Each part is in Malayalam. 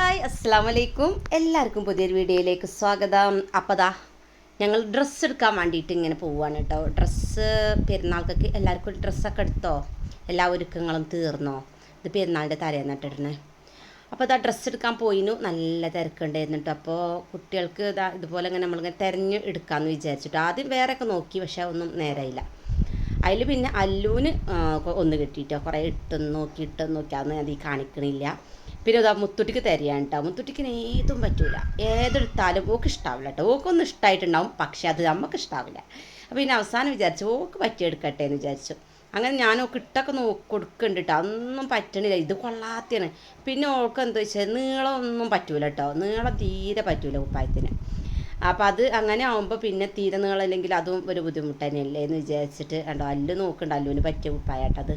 ഹായ് അസ്സാം വലൈക്കും എല്ലാവർക്കും പുതിയൊരു വീഡിയോയിലേക്ക് സ്വാഗതം. അപ്പോൾ ഞങ്ങൾ ഡ്രസ്സ് എടുക്കാൻ വേണ്ടിയിട്ട് ഇങ്ങനെ പോവുകയാണ് കേട്ടോ. ഡ്രസ്സ് പെരുന്നാൾക്കൊക്കെ എല്ലാവർക്കും ഡ്രസ്സൊക്കെ എടുത്തോ? എല്ലാ ഒരുക്കങ്ങളും തീർന്നോ? ഇത് പെരുന്നാളിന്റെ തലേന്നിട്ടിടണേ അപ്പോൾ ഇതാ ഡ്രസ്സ് എടുക്കാൻ പോയിനു. നല്ല തിരക്കുണ്ടായിരുന്നു കേട്ടോ. അപ്പോൾ കുട്ടികൾക്ക് ഇതാ ഇതുപോലെ ഇങ്ങനെ നമ്മളിങ്ങനെ തിരഞ്ഞ് എടുക്കാമെന്ന് വിചാരിച്ചിട്ട് ആദ്യം വേറെയൊക്കെ നോക്കി പക്ഷേ ഒന്നും നേരെയില്ല. അതിൽ പിന്നെ അല്ലൂന് ഒന്ന് കിട്ടിയിട്ടോ കുറേ ഇട്ടെന്ന് നോക്കി ഇട്ടെന്ന് നോക്കി. അതൊന്നും അത് ഈ കാണിക്കണില്ല. പിന്നെ അതാ മുത്തുട്ടിക്ക് തരികയാണ് കേട്ടോ മുത്തുട്ടിക്ക് ഏതും പറ്റൂല. ഏതെടുത്താലും ഓക്ക് ഇഷ്ടാവില്ല കേട്ടോ ഓക്കൊന്നും ഇഷ്ടമായിട്ടുണ്ടാവും പക്ഷെ അത് നമുക്ക് ഇഷ്ടാവില്ല അപ്പോൾ പിന്നെ അവസാനം വിചാരിച്ചു ഓക്ക് പറ്റിയെടുക്കട്ടെ എന്ന് വിചാരിച്ചു. അങ്ങനെ ഞാൻ ഓക്ക് ഇട്ടൊക്കെ നോക്കി കൊടുക്കുന്നുണ്ട് കേട്ടോ അതൊന്നും പറ്റണില്ല. ഇത് കൊള്ളാത്തയാണ്. പിന്നെ ഓൾക്ക് എന്താ വെച്ചാൽ നീളമൊന്നും പറ്റൂല കേട്ടോ നീളം തീരെ പറ്റൂല കുപ്പായത്തിന്. അപ്പം അത് അങ്ങനെ ആകുമ്പോൾ പിന്നെ തീരെ നീളമില്ലെങ്കിൽ അതും ഒരു ബുദ്ധിമുട്ട് തന്നെയല്ലേ എന്ന് വിചാരിച്ചിട്ട് കണ്ടോ അല്ലു നോക്കണ്ട. അല്ലുവിന് പറ്റിയ കുപ്പായട്ടത്.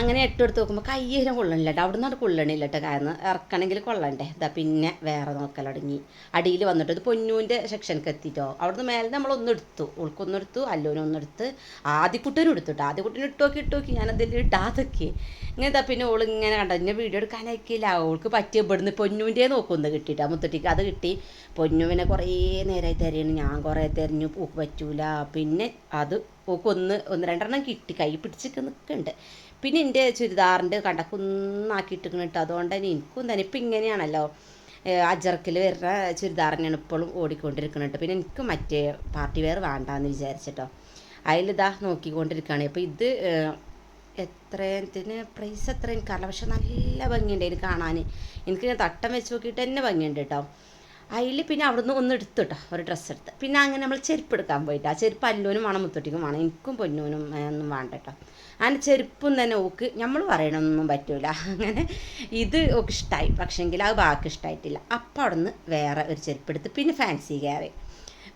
അങ്ങനെ ഇട്ടെടുത്ത് നോക്കുമ്പോൾ കയ്യേരം കൊള്ളണില്ല കേട്ടോ അവിടെ കൊള്ളണില്ല കേട്ടോ കാരണം ഇറക്കണമെങ്കിൽ കൊള്ളണ്ടേ? ഇതാ പിന്നെ വേറെ നോക്കലടങ്ങി അടിയിൽ വന്നിട്ട് ഇത് പൊന്നൂന്റെ സെക്ഷനിലേക്ക് എത്തിയിട്ടോ അവിടുന്ന് മേലെ നമ്മളൊന്നും എടുത്തു. ഉൾക്കൊന്നും എടുത്തു അല്ലുവിനൊന്നും എടുത്ത്. ആദ്യക്കുട്ടനും എടുത്തു കേട്ടോ ഇട്ട് നോക്കി ഇട്ട് നോക്കി ഞാനതിൽ ഇടാതൊക്കെ ഇങ്ങനെ ഇതാ പിന്നെ ഓൾ ഇങ്ങനെ കണ്ടോ. വീഡിയോ എടുക്കാനയക്കില്ല ഓൾക്ക് പറ്റിയ ഇവിടുന്ന് പൊന്നൂന്റെ നോക്കൊന്ന് കിട്ടിയിട്ടാ മുത്തട്ടിക്ക് അത് കിട്ടി. പൊന്നുവിനെ കുറേ നേരമായി തിരയണം. ഞാൻ കുറേ തിരഞ്ഞു. പൂക്ക് പറ്റൂല. പിന്നെ അത് പൂക്ക് ഒന്ന് ഒന്ന് രണ്ടെണ്ണം കിട്ടി. കൈ പിടിച്ചൊക്കെ നിൽക്കുന്നുണ്ട് പിന്നെ എന്റെ ചുരിദാറിന്റെ കണ്ടക്കുന്നാക്കിയിട്ടിരിക്കണം കേട്ടോ. അതുകൊണ്ട് തന്നെ എനിക്കും തന്നെ ഇപ്പം ഇങ്ങനെയാണല്ലോ. അജർക്കിൽ വരുന്ന ചുരിദാർ ഇപ്പോഴും ഓടിക്കൊണ്ടിരിക്കുന്നുണ്ട് പിന്നെ എനിക്ക് മറ്റേ പാർട്ടി വെയർ വേണ്ടാന്ന് വിചാരിച്ചിട്ടോ അതിലിതാ നോക്കിക്കൊണ്ടിരിക്കുകയാണ് അപ്പോൾ ഇത് എത്രത്തിന് പ്രൈസ് എത്ര എനിക്കറിയില്ല പക്ഷെ നല്ല ഭംഗിയുണ്ട് ഇത് കാണാൻ. എനിക്ക് തട്ടം വെച്ച് നോക്കിയിട്ട് തന്നെ ഭംഗിയുണ്ട് കേട്ടോ. അതിൽ പിന്നെ അവിടുന്ന് ഒന്ന് എടുത്തു കേട്ടോ ഒരു ഡ്രസ്സ് എടുത്ത്. പിന്നെ അങ്ങനെ നമ്മൾ ചെരുപ്പ് എടുക്കാൻ പോയിട്ട് ആ ചെരുപ്പ് അല്ലോനും വേണം മുത്തൊട്ടിക്കും വേണം. എനിക്കും പൊന്നൂനും ഒന്നും വേണ്ട കേട്ടോ അങ്ങനെ ചെരുപ്പും തന്നെ ഓക്ക് നമ്മൾ പറയണമൊന്നും പറ്റൂല. അങ്ങനെ ഇത് ഓക്ക് ഇഷ്ടമായി പക്ഷെങ്കിൽ അത് ബാക്കി ഇഷ്ടമായിട്ടില്ല അപ്പം അവിടുന്ന് വേറെ ഒരു ചെരുപ്പ് എടുത്ത് പിന്നെ ഫാൻസി കയറി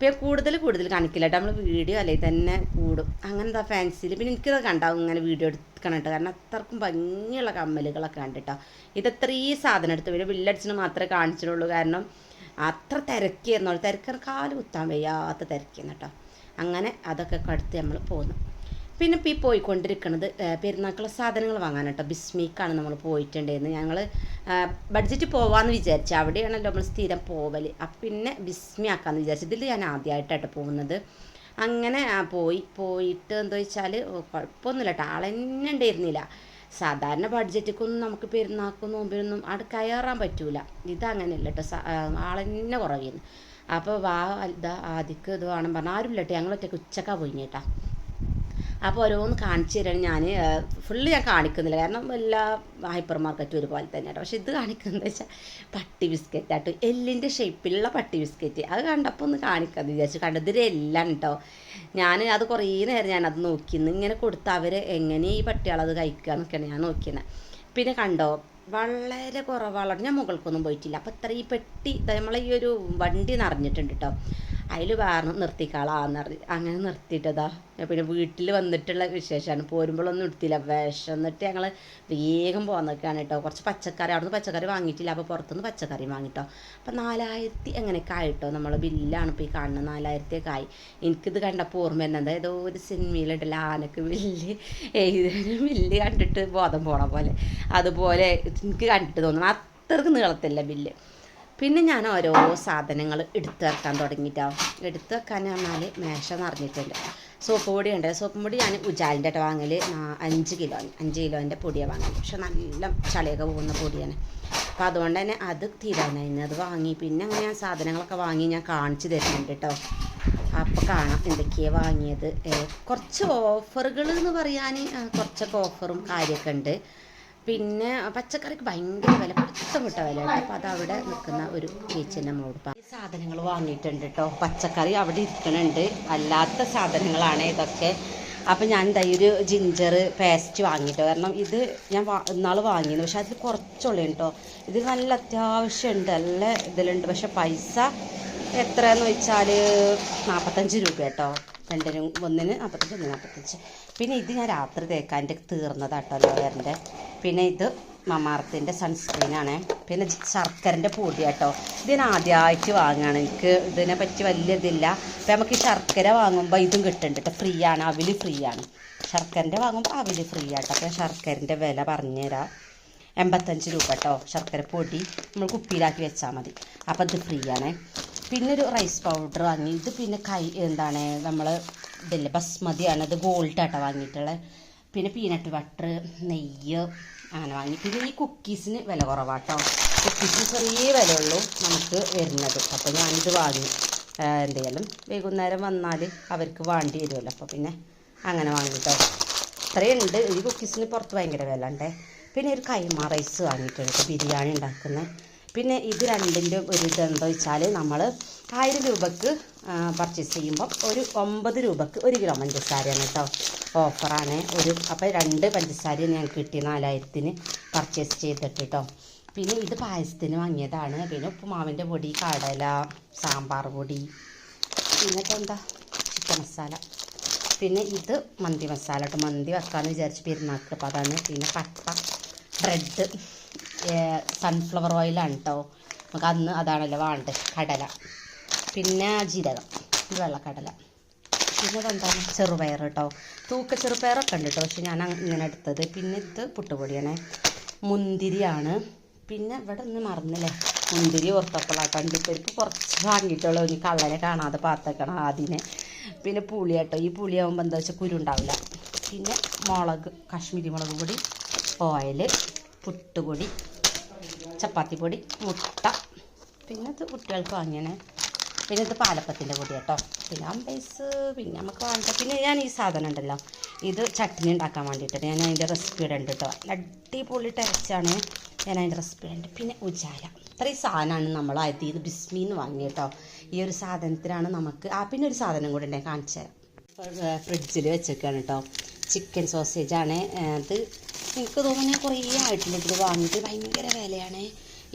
പിന്നെ കൂടുതൽ കൂടുതൽ കാണിക്കില്ല കേട്ടോ നമ്മൾ വീഡിയോ അല്ലെങ്കിൽ തന്നെ കൂടും. അങ്ങനത്തെ ഫാൻസിയിൽ പിന്നെ എനിക്കത് കണ്ടാവും ഇങ്ങനെ വീഡിയോ എടുക്കണം കേട്ടോ കാരണം അത്രക്കും ഭംഗിയുള്ള കമ്മലുകളൊക്കെ കണ്ടിട്ടോ. ഇത് ഇത്രയും സാധനം എടുത്ത് പിന്നെ ബില്ലടിച്ചിന് മാത്രമേ കാണിച്ചിട്ടുള്ളൂ. കാരണം അത്ര തിരക്കിയെന്നുള്ളൂ തിരക്കർ കാൽ കുത്താൻ വയ്യാത്ത തിരക്കിയെന്ന് കേട്ടോ. അങ്ങനെ അതൊക്കെ കടുത്ത് നമ്മൾ പോന്നു. പിന്നെ ഇപ്പോൾ ഈ പോയിക്കൊണ്ടിരിക്കുന്നത് പെരുന്നാക്കുള്ള സാധനങ്ങൾ വാങ്ങാൻ കേട്ടോ. ബിസ്മീക്കാണ് നമ്മൾ പോയിട്ടുണ്ടായിരുന്നത്. ഞങ്ങൾ ബഡ്ജറ്റ് പോവാമെന്ന് വിചാരിച്ചു. അവിടെയാണല്ലോ നമ്മൾ സ്ഥിരം പോവൽ പിന്നെ ബിസ്മി ആക്കാമെന്ന് വിചാരിച്ചു. ഇതിൽ ഞാൻ ആദ്യമായിട്ടാണ് പോകുന്നത്. അങ്ങനെ പോയി പോയിട്ട് എന്താ വെച്ചാൽ കുഴപ്പമൊന്നുമില്ല കേട്ടോ. ആളെന്നെ ഉണ്ടായിരുന്നില്ല. സാധാരണ ബഡ്ജറ്റിക്കൊന്നും നമുക്ക് പെരുന്നാക്കും നോമ്പിനൊന്നും അവിടെ കയറാൻ പറ്റൂല. ഇതങ്ങനെയല്ല കേട്ടോ ആളെന്നെ കുറവായിരുന്നു അപ്പോൾ വാ ഇതാ ആദിക്ക് ഇത് വേണം പറഞ്ഞാൽ ആരും ഇല്ല കേട്ടോ ഞങ്ങൾ ഉച്ചക്കാണ് പോയി കേട്ടോ അപ്പോൾ ഓരോന്ന് കാണിച്ചു തരാൻ ഞാൻ ഫുള്ള് ഞാൻ കാണിക്കുന്നില്ല. കാരണം എല്ലാ ഹൈപ്പർ മാർക്കറ്റും ഒരുപോലെ തന്നെ കേട്ടോ പക്ഷെ ഇത് കാണിക്കുന്നത് വെച്ചാൽ പട്ടി ബിസ്ക്കറ്റ് ആട്ടോ. എല്ലിന്റെ ഷേപ്പിലുള്ള പട്ടി ബിസ്ക്കറ്റ് അത് കണ്ടപ്പോൾ ഒന്ന് കാണിക്കാമെന്ന് വിചാരിച്ചു. കണ്ടതിൽ എല്ലാം കേട്ടോ ഞാൻ അത് കുറേ നേരം ഞാനത് നോക്കിയിരുന്നു ഇങ്ങനെ കൊടുത്ത് അവർ എങ്ങനെ ഈ പട്ടികളത് കഴിക്കുക എന്നൊക്കെയാണ് ഞാൻ നോക്കിയത് പിന്നെ കണ്ടോ? വളരെ കുറവാണ് ഞാൻ മുകൾക്കൊന്നും പോയിട്ടില്ല. അപ്പോൾ ഇത്ര ഈ പെട്ടി നമ്മളെ ഈ ഒരു വണ്ടി നിറഞ്ഞിട്ടുണ്ട് കേട്ടോ അതിൽ വേണം നിർത്തിക്കളാന്ന് പറഞ്ഞു. അങ്ങനെ നിർത്തിയിട്ടതാ. പിന്നെ വീട്ടിൽ വന്നിട്ടുള്ള വിശേഷമാണ്. പോരുമ്പോഴൊന്നും എടുത്തില്ല. വിശന്നിട്ട് ഞങ്ങൾ വേഗം പോന്നൊക്കെയാണ് കേട്ടോ കുറച്ച് പച്ചക്കറി അവിടുന്ന് പച്ചക്കറി വാങ്ങിയിട്ടില്ല. അപ്പോൾ പുറത്തുനിന്ന് പച്ചക്കറി വാങ്ങിട്ടോ. അപ്പം നാലായിരത്തി എങ്ങനെയൊക്കെ ആയിട്ടോ നമ്മൾ ബില്ലാണ് ഇപ്പോൾ ഈ കാണുന്നത്. നാലായിരത്തിയൊക്കെ ആയി. എനിക്കിത് കണ്ടപ്പോൾ ഓർമ്മ തന്നെ ഏതോ ഒരു സിനിമയിലുണ്ടല്ലോ ആനക്ക് വില്ല്. ഏതൊരു വില്ല് കണ്ടിട്ട് ബോധം പോണ പോലെ. അതുപോലെ എനിക്ക് കണ്ടിട്ട് തോന്നുന്നു. അത്രയ്ക്ക് നീളത്തില്ല ബില്ല്. പിന്നെ ഞാൻ ഓരോ സാധനങ്ങൾ എടുത്ത് വെക്കാൻ തുടങ്ങിയിട്ടോ എടുത്ത് വെക്കാൻ പറഞ്ഞാൽ മേശ നിറഞ്ഞിട്ടുണ്ട്. സോപ്പ് പൊടി ഉണ്ട് സോപ്പ് പൊടി ഞാൻ ഉജാലിന്റെ ആയിട്ട് വാങ്ങൽ അഞ്ച് കിലോ അഞ്ച് കിലോന്റെ പൊടിയാണ് വാങ്ങൽ പക്ഷെ നല്ല ചളിയൊക്കെ പോകുന്ന പൊടിയാണ്. അപ്പോൾ അതുകൊണ്ട് തന്നെ അത് തീരാനായിരുന്നു അത് വാങ്ങി. പിന്നെ അങ്ങനെ ഞാൻ സാധനങ്ങളൊക്കെ വാങ്ങി ഞാൻ കാണിച്ചു തരുന്നുണ്ട് കേട്ടോ. അപ്പോൾ കാണാം എന്തൊക്കെയാണ് വാങ്ങിയത്. കുറച്ച് ഓഫറുകൾ എന്ന് പറയാൻ കുറച്ചൊക്കെ ഓഫറും കാര്യമൊക്കെ ഉണ്ട്. പിന്നെ പച്ചക്കറിക്ക് ഭയങ്കര വില പിടുത്തം വിട്ട വിലയാണ്. അപ്പോൾ അത് അവിടെ നിൽക്കുന്ന ഒരു ചേച്ചി നമ്മളോട് പറഞ്ഞു. സാധനങ്ങൾ വാങ്ങിയിട്ടുണ്ട് കേട്ടോ പച്ചക്കറി അവിടെ ഇരിക്കണുണ്ട്. അല്ലാത്ത സാധനങ്ങളാണ് ഇതൊക്കെ. അപ്പം ഞാൻ എന്താ ഒരു ജിഞ്ചർ പേസ്റ്റ് വാങ്ങിയിട്ടോ. കാരണം ഇത് ഞാൻ ഇന്നാൾ വാങ്ങിയിരുന്നു. പക്ഷെ അതിൽ കുറച്ചുള്ളൂ കേട്ടോ ഇത് നല്ല അത്യാവശ്യമുണ്ട്. നല്ല ഇതിലുണ്ട്. പക്ഷെ പൈസ എത്രയെന്ന് വെച്ചാൽ നാൽപ്പത്തഞ്ച് രൂപ കേട്ടോ രണ്ടിനും ഒന്നിന് നാൽപ്പത്തഞ്ച് ഒന്നിന് നാൽപ്പത്തഞ്ച് പിന്നെ ഇത് ഞാൻ രാത്രി തേക്കാൻ തീർന്നതാട്ടോ ലോയറിന്റെ പിന്നെ ഇത് മമാർത്തിന്റെ സൺസ്ക്രീനാണ് പിന്നെ ശർക്കരന്റെ പൊടി കേട്ടോ ഇതിന് ആദ്യമായിട്ട് വാങ്ങുകയാണ് എനിക്ക് ഇതിനെ പറ്റി വലിയ ഇതില്ല. അപ്പം നമുക്ക് ഈ ശർക്കര വാങ്ങുമ്പോൾ ഇതും കിട്ടുന്നുണ്ട് കേട്ടോ ഫ്രീ ആണ്. അവൽ ഫ്രീ ആണ്. ശർക്കരന്റെ വാങ്ങുമ്പോൾ അവൽ ഫ്രീ ആട്ടോ. അപ്പം ശർക്കരന്റെ വില പറഞ്ഞുതരാം. എൺപത്തഞ്ച് രൂപ കേട്ടോ ശർക്കര പൊടി നമ്മൾ കുപ്പിയിലാക്കി വെച്ചാൽ മതി. അപ്പോൾ ഇത് ഫ്രീ ആണ്. പിന്നെ ഒരു റൈസ് പൗഡർ വാങ്ങി. ഇത് പിന്നെ കൈ എന്താണ് നമ്മൾ ഇതില്ലേ ബസ്മതിയാണ് ഇത് ഗോൾഡ് ആട്ടോ വാങ്ങിയിട്ടുള്ളത് പിന്നെ പീനട്ട് ബട്ടർ നെയ്യ് അങ്ങനെ വാങ്ങി. പിന്നെ ഈ കുക്കീസിന് വില കുറവാട്ടോ. കുക്കീസിന് ചെറിയ വിലയുള്ളൂ നമുക്ക് വരുന്നത്. അപ്പോൾ ഞാനിത് വാങ്ങി. എന്തെങ്കിലും വൈകുന്നേരം വന്നാൽ അവർക്ക് വാണ്ടി വരുമല്ലോ. അപ്പോൾ പിന്നെ അങ്ങനെ വാങ്ങിട്ടോ. ഇത്രയുണ്ട്. ഈ കുക്കീസിന് പുറത്ത് ഭയങ്കര വില ഉണ്ടേ പിന്നെ ഒരു കൈമ റൈസ് വാങ്ങിയിട്ടുണ്ട്. ബിരിയാണി ഉണ്ടാക്കുന്നത് പിന്നെ ഇത് രണ്ടിന്റെ ഒരു ഇത് എന്താ വെച്ചാൽ നമ്മൾ ആയിരം രൂപക്ക് പർച്ചേസ് ചെയ്യുമ്പോൾ ഒരു ഒമ്പത് രൂപക്ക് ഒരു കിലോ പഞ്ചസാരയാണ് കേട്ടോ ഓഫറാണ് ഒരു അപ്പോൾ രണ്ട് പഞ്ചസാര ഞാൻ കിട്ടി നാലായിരത്തിന് പർച്ചേസ് ചെയ്തിട്ട് കേട്ടോ പിന്നെ ഇത് പായസത്തിന് വാങ്ങിയതാണ്. പിന്നെ ഉപ്പുമാവിന്റെ പൊടി കടല സാമ്പാർ പൊടി പിന്നെ എന്താ? ചിക്കൻ മസാല. പിന്നെ ഇത് മന്തി മസാല കേട്ടോ മന്തി വെക്കാമെന്ന് വിചാരിച്ച് പെരുന്നാൾക്ക് അതാണ് പിന്നെ പട്ട ബ്രെഡ് സൺഫ്ലവർ ഓയിലാണ് കേട്ടോ നമുക്ക് അന്ന് അതാണല്ലോ വേണ്ടത് കടല. പിന്നെ ജീരകം വെള്ള വെള്ളക്കടല. പിന്നെ ഇതെന്താണ് ചെറുപയർ കേട്ടോ തൂക്ക ചെറുപയറൊക്കെ ഉണ്ട് കേട്ടോ പക്ഷെ ഞാൻ ഇങ്ങനെ എടുത്തത്. പിന്നെ ഇത് പുട്ടുപൊടിയാണ്. മുന്തിരിയാണ്. പിന്നെ ഇവിടെ ഒന്ന് മറന്നില്ലേ? മുന്തിരി ഓർത്തപ്പോഴാണ് കണ്ടിപ്പരിപ്പ് കുറച്ച് വാങ്ങിയിട്ടുള്ളൂ. ഇനി കള്ളനെ കാണാതെ പാത്തക്കണം ആദ്യമേ. പിന്നെ പുളി കേട്ടോ ഈ പുളിയാകുമ്പോൾ എന്താ വെച്ചാൽ കുരുണ്ടാവില്ല പിന്നെ മുളക് കാശ്മീരി മുളക് പൊടി ഓയിൽ പുട്ടുപൊടി ചപ്പാത്തി പൊടി മുട്ട പിന്നെ ഇത് കുട്ടികൾക്ക് വാങ്ങിയണേ പിന്നെ ഇത് പാലപ്പത്തിന്റെ പൊടി കേട്ടോ. പിന്നെ അമ്പൈസ് പിന്നെ നമുക്ക് വേണ്ട. പിന്നെ ഞാൻ ഈ സാധനം ഉണ്ടല്ലോ ഇത് ചട്നി ഉണ്ടാക്കാൻ വേണ്ടിയിട്ട് ഞാൻ അതിന്റെ റെസിപ്പി ഇടുന്നുണ്ട് കേട്ടോ. അടിപൊളി ടേസ്റ്റാണ് ഞാൻ അതിന്റെ റെസിപ്പി ഉണ്ട് പിന്നെ ഉജാല. ഇത്രയും സാധനമാണ് നമ്മൾ ആദ്യത്തെ ഇത് ബിസ്മിന്ന് വാങ്ങി കേട്ടോ. ഈ ഒരു സാധനത്തിനാണ് നമുക്ക് ആ പിന്നെ ഒരു സാധനം കൂടെ ഉണ്ടെങ്കിൽ കാണിച്ചു തരാം ഫ്രിഡ്ജിൽ വെച്ചേക്കാണ് കേട്ടോ. ചിക്കൻ സോസേജാണ് അത് എനിക്ക് തോന്നുന്നു കുറേ ആയിട്ടുണ്ട്. ഇത് വാങ്ങിയിട്ട് ഭയങ്കര വിലയാണ്.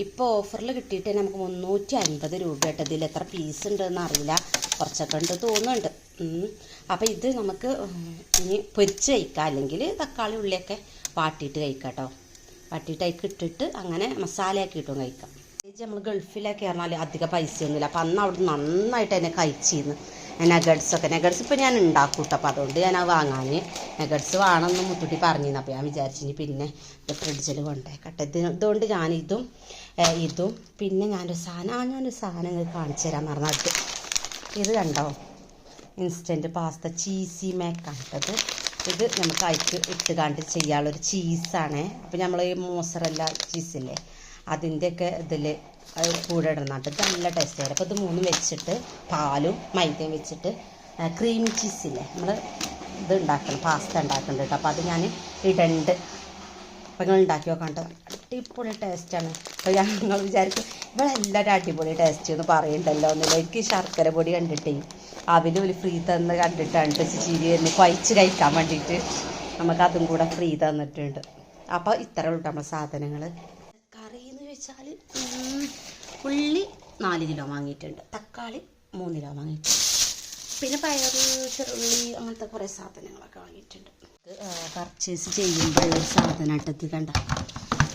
ഇപ്പോൾ ഓഫറിൽ കിട്ടിയിട്ട് നമുക്ക് മുന്നൂറ്റി അൻപത് രൂപ കേട്ടോ ഇതിൽ എത്ര പീസ് ഉണ്ടെന്ന് അറിയില്ല. കുറച്ചൊക്കെ ഉണ്ട് തോന്നുന്നുണ്ട്. അപ്പോൾ ഇത് നമുക്ക് ഇനി പൊരിച്ച് കഴിക്കാം. അല്ലെങ്കിൽ തക്കാളി ഉള്ളിയൊക്കെ വാട്ടിയിട്ട് കഴിക്കാം കേട്ടോ. വാട്ടിയിട്ട് അതിൽ ഇട്ടിട്ട് അങ്ങനെ മസാലയാക്കി ഇട്ടും കഴിക്കാം. നമ്മൾ ഗൾഫിലൊക്കെ പറഞ്ഞാൽ അധികം പൈസയൊന്നുമില്ല. അപ്പം അന്ന് അവിടെ നന്നായിട്ട് എന്നെ കഴിച്ചിരുന്നു. നഗഡ്സ് ഒക്കെ. നഗഡ്സ് ഇപ്പം ഞാൻ ഉണ്ടാക്കും കേട്ടോ അപ്പോൾ അതുകൊണ്ട് ഞാൻ അത് വാങ്ങാൻ നഗഡ്സ് വേണമെന്ന് മുത്തുട്ടി പറഞ്ഞിരുന്നു. അപ്പോൾ ഞാൻ വിചാരിച്ചിനി പിന്നെ ഇത് ഫ്രിഡ്ജിൽ കൊണ്ടേക്കട്ടെ. ഇത് ഇതുകൊണ്ട് ഞാനിതും ഇതും പിന്നെ ഞാനൊരു സാധനം ആ ഞാനൊരു സാധനം നിങ്ങൾക്ക് കാണിച്ചു തരാൻ പറഞ്ഞത് ഇത് കണ്ടോ? ഇൻസ്റ്റന്റ് പാസ്ത ചീസി മേക്കാണ് കേട്ടത് ഇത്. നമുക്ക് അയച്ച് ഇട്ട് കണ്ട് ചെയ്യാനുള്ളൊരു ചീസാണ് അപ്പോൾ നമ്മൾ ഈ മോസറല്ല ചീസില്ലേ അതിന്റെയൊക്കെ ഇതിൽ കൂടെ ഇടണം. ഇത് നല്ല ടേസ്റ്റ് ആയിരുന്നു അപ്പോൾ ഇത് മൂന്നും വെച്ചിട്ട് പാലും മൈദയും വെച്ചിട്ട് ക്രീം ചീസില്ലേ നമ്മൾ ഇത് ഉണ്ടാക്കണം പാസ്ത ഉണ്ടാക്കുന്നുണ്ട് കേട്ടോ. അപ്പോൾ അത് ഞാൻ ഇടണ്ട്. അപ്പോൾ നിങ്ങൾ ഉണ്ടാക്കി നോക്കാണ്ട്. അടിപൊളി ടേസ്റ്റാണ് അപ്പോൾ ഞാൻ നിങ്ങൾ വിചാരിക്കും ഇവളെല്ലാവരും അടിപൊളി ടേസ്റ്റ് എന്ന് പറയുന്നുണ്ടല്ലോ ഒന്നുമില്ല എനിക്ക് ശർക്കര പൊടി കണ്ടിട്ടേ അവൽ ഒരു ഫ്രീ തന്ന് കണ്ടിട്ടാണ് ചിരി തന്നെ കുഴച്ച് കഴിക്കാൻ വേണ്ടിയിട്ട് നമുക്കതും കൂടെ ഫ്രീ തന്നിട്ടുണ്ട്. അപ്പോൾ ഇത്ര ഉള്ളൂ നമ്മുടെ സാധനങ്ങൾ വെച്ചാൽ ഉള്ളി നാല് കിലോ വാങ്ങിയിട്ടുണ്ട്. തക്കാളി മൂന്ന് കിലോ വാങ്ങിയിട്ടുണ്ട്. പിന്നെ പയർ ചെറുള്ളി അങ്ങനത്തെ കുറേ സാധനങ്ങളൊക്കെ വാങ്ങിയിട്ടുണ്ട്. പർച്ചേസ് ചെയ്യുമ്പോൾ ഒരു സാധനം ഇട്ടത് കണ്ട.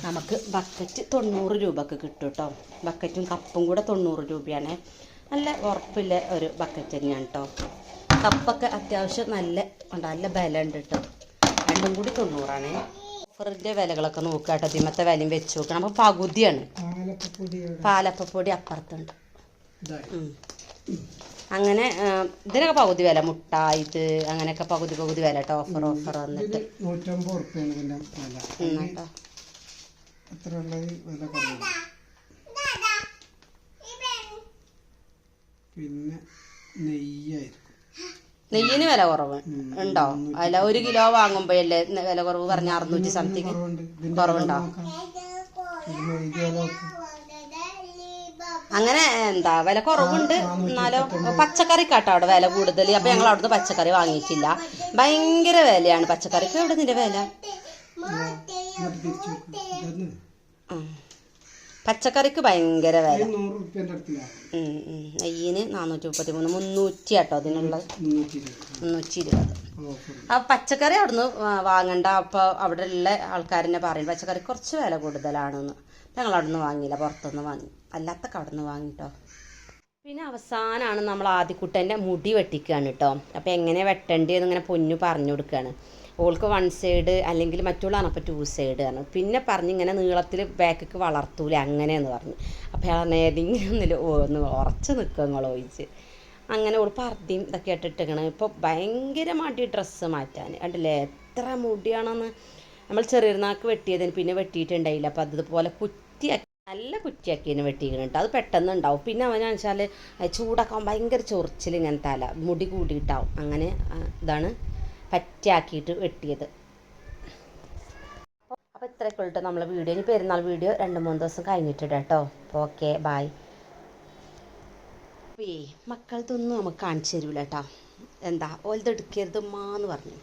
നമുക്ക് ബക്കറ്റ് തൊണ്ണൂറ് രൂപക്ക് കിട്ടും കേട്ടോ ബക്കറ്റും കപ്പും കൂടെ തൊണ്ണൂറ് രൂപയാണ്. നല്ല ഉറപ്പില്ല ഒരു ബക്കറ്റ് തന്നെയാണ് കേട്ടോ കപ്പൊക്കെ അത്യാവശ്യം നല്ല ഉണ്ട് നല്ല ബലം ഉണ്ട് കേട്ടോ രണ്ടും കൂടി തൊണ്ണൂറാണ്. ഓഫറിന്റെ വിലകളൊക്കെ നോക്കുക കേട്ടോ. ഇതിമത്തെ വിലയും വെച്ച് നോക്കണം. അപ്പോൾ പകുതിയാണ്. പാലപ്പപ്പൊടി അപ്പുറത്തുണ്ട്. അങ്ങനെ ഇതിനൊക്കെ പകുതി വില. മുട്ട ഇത് അങ്ങനെയൊക്കെ പകുതി പകുതി വില കേട്ടോ. ഓഫർ ഓഫർ വന്നിട്ട്. പിന്നെ നെയ്യായിരിക്കും. നെയ്യിന് വില കുറവ് ഉണ്ടോ? അല്ല ഒരു കിലോ വാങ്ങുമ്പോഴല്ലേ വില കുറവ് പറഞ്ഞ അറുന്നൂറ്റി സംതിങ് കുറവുണ്ട്? അങ്ങനെ എന്താ വില കുറവുണ്ട് എന്നാലോ. പച്ചക്കറിക്കാട്ടോ അവിടെ വില കൂടുതൽ അപ്പൊ ഞങ്ങൾ അവിടുന്ന് പച്ചക്കറി വാങ്ങിയിട്ടില്ല. ഭയങ്കര വിലയാണ് പച്ചക്കറിക്ക് എവിടെ നിന്റെ വില എന്നിട്ട് പച്ചക്കറിക്ക് ഭയങ്കര വില. നെയ്യിന് നാനൂറ്റി മുപ്പത്തി മൂന്ന് മുന്നൂറ്റി ആട്ടോ അതിനുള്ള. മുന്നൂറ്റി ഇരുപത് ആ പച്ചക്കറി അവിടുന്ന് വാങ്ങണ്ട. അപ്പോൾ അവിടെ ഉള്ള ആൾക്കാരെന്നെ പറയും പച്ചക്കറി കുറച്ച് വില കൂടുതലാണെന്ന്. ഞങ്ങൾ അവിടുന്ന് വാങ്ങിയില്ല പുറത്തുനിന്ന് വാങ്ങി. അല്ലാത്തൊക്കെ അവിടുന്ന് വാങ്ങിട്ടോ. പിന്നെ അവസാനമാണ് നമ്മൾ ആദ്യക്കുട്ടന്റെ മുടി വെട്ടിക്കുകയാണ് കേട്ടോ അപ്പോൾ എങ്ങനെ വെട്ടേണ്ടതെന്ന് ഇങ്ങനെ പൊന്നു പറഞ്ഞു കൊടുക്കുകയാണ് ഓൾക്ക് വൺ സൈഡ് അല്ലെങ്കിൽ മറ്റുള്ളതാണ് അപ്പോൾ ടു സൈഡ് ആണ് പിന്നെ പറഞ്ഞ് ഇങ്ങനെ നീളത്തിൽ ബാക്കിക്ക് വളർത്തൂല അങ്ങനെയെന്ന് പറഞ്ഞു. അപ്പോൾ അയാൾ ഏതെങ്കിലും ഒന്നിൽ ഒന്ന് ഉറച്ച് നിൽക്കുക നിങ്ങൾ ചോദിച്ച്. അങ്ങനെ ഓൾ പർദ്ദയും ഇതൊക്കെ ഇട്ടിട്ടിരിക്കണം ഇപ്പോൾ ഭയങ്കര മടി ഡ്രസ്സ് മാറ്റാൻ കണ്ടില്ലേ? എത്ര മുടിയാണെന്ന്. നമ്മൾ ചെറിയനാക്ക് വെട്ടിയതിന് പിന്നെ വെട്ടിയിട്ടുണ്ടായില്ല. അപ്പോൾ അതുപോലെ കുറ്റിയാക്കി നല്ല കുറ്റിയാക്കിയതിന് വെട്ടിക്കണം കേട്ടോ അത് പെട്ടെന്ന് ഉണ്ടാവും. പിന്നെ അവനെന്ന് വെച്ചാൽ ചൂടാക്കാൻ ഭയങ്കര ചൊറിച്ചിൽ ഇങ്ങനെ തല മുടി കൂടിയിട്ടാവും. അങ്ങനെ ഇതാണ് പറ്റാക്കിയിട്ട് വെട്ടിയത്. അപ്പോൾ ഇത്രയൊക്കെ ഉള്ളൂ നമ്മളെ വീഡിയോ. ഇനി പെരുന്നാൾ വീഡിയോ രണ്ട് മൂന്ന് ദിവസം കഴിഞ്ഞിട്ടിടാം കേട്ടോ. അപ്പോൾ ഓക്കെ ബായ് അപ്പേ മക്കളതൊന്നും നമുക്ക് കാണിച്ചു തരൂല കേട്ടോ. എന്താ ഓലത് എന്ന് പറഞ്ഞു.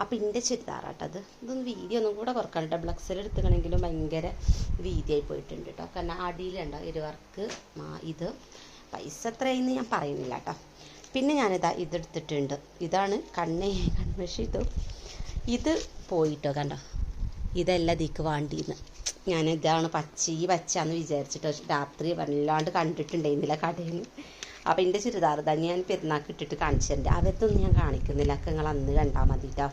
അപ്പം എന്റെ ചുരിദാറാട്ടത് ഇതൊന്ന് വീതി ഒന്നും കൂടെ കുറക്കണം ഡബിൾ ബ്ലക്സിൽ എടുത്തുകണെങ്കിലും ഭയങ്കര വീതിയായി പോയിട്ടുണ്ട് കേട്ടോ. കാരണം അടിയിലുണ്ടോ ഇരുവർക്ക് ഇത്. പൈസ എത്രയെന്ന് ഞാൻ പറയുന്നില്ല കേട്ടോ. പിന്നെ ഞാനിതാ ഇതെടുത്തിട്ടുണ്ട്. ഇതാണ് കണ്ണേ കൺമഷി ഇത്. ഇത് പോയിട്ടോ കണ്ടോ? ഇതല്ല ഇതിക്ക് വേണ്ടിന്ന്. ഞാൻ ഇതാണ് പച്ച ഈ പച്ചയാന്ന് വിചാരിച്ചിട്ട് രാത്രി വല്ലാണ്ട് കണ്ടിട്ടുണ്ടായിരുന്നില്ല കടയിൽ അപ്പോൾ എന്റെ ചുരിദാർ തന്നെ ഞാൻ പെരുന്നാൾക്ക് ഇട്ടിട്ട് കാണിച്ചിട്ടുണ്ട് അതൊന്നും ഞാൻ കാണിക്കുന്നില്ല. ഒക്കെ നിങ്ങൾ അന്ന് കണ്ടാൽ മതി കേട്ടോ